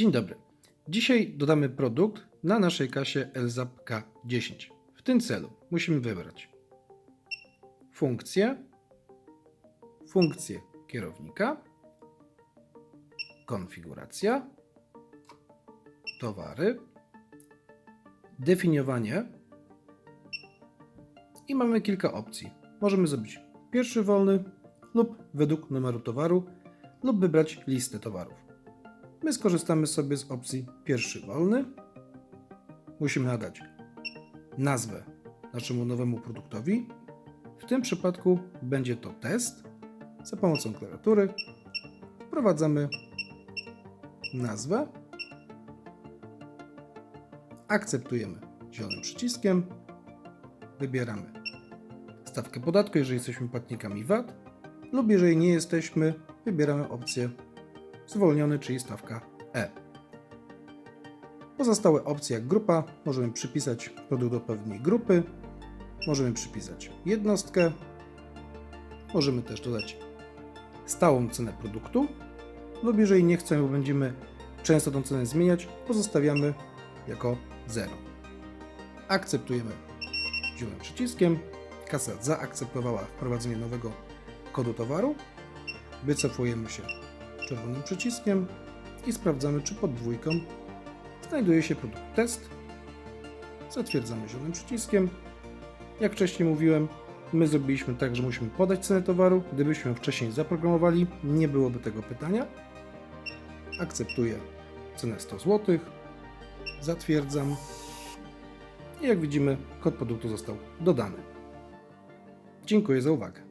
Dzień dobry. Dzisiaj dodamy produkt na naszej kasie LZAP K10. W tym celu musimy wybrać funkcję, funkcję kierownika, konfiguracja, towary, definiowanie i mamy kilka opcji. Możemy zrobić pierwszy wolny lub według numeru towaru lub wybrać listę towarów. My skorzystamy sobie z opcji pierwszy wolny. Musimy nadać nazwę naszemu nowemu produktowi. W tym przypadku będzie to test. Za pomocą klawiatury wprowadzamy nazwę. Akceptujemy zielonym przyciskiem. Wybieramy stawkę podatku, jeżeli jesteśmy płatnikami VAT, lub jeżeli nie jesteśmy, wybieramy opcję zwolniony, czyli stawka E. Pozostałe opcje jak grupa możemy przypisać produkt do pewnej grupy, możemy przypisać jednostkę, możemy też dodać stałą cenę produktu lub jeżeli nie chcemy, bo będziemy często tą cenę zmieniać, pozostawiamy jako 0. Akceptujemy zielonym przyciskiem. Kasa zaakceptowała wprowadzenie nowego kodu towaru. Wycofujemy się czerwonym przyciskiem i sprawdzamy, czy pod dwójką znajduje się produkt test. Zatwierdzamy zielonym przyciskiem. Jak wcześniej mówiłem, my zrobiliśmy tak, że musimy podać cenę towaru. Gdybyśmy wcześniej zaprogramowali, nie byłoby tego pytania. Akceptuję cenę 100 zł. Zatwierdzam. I jak widzimy, kod produktu został dodany. Dziękuję za uwagę.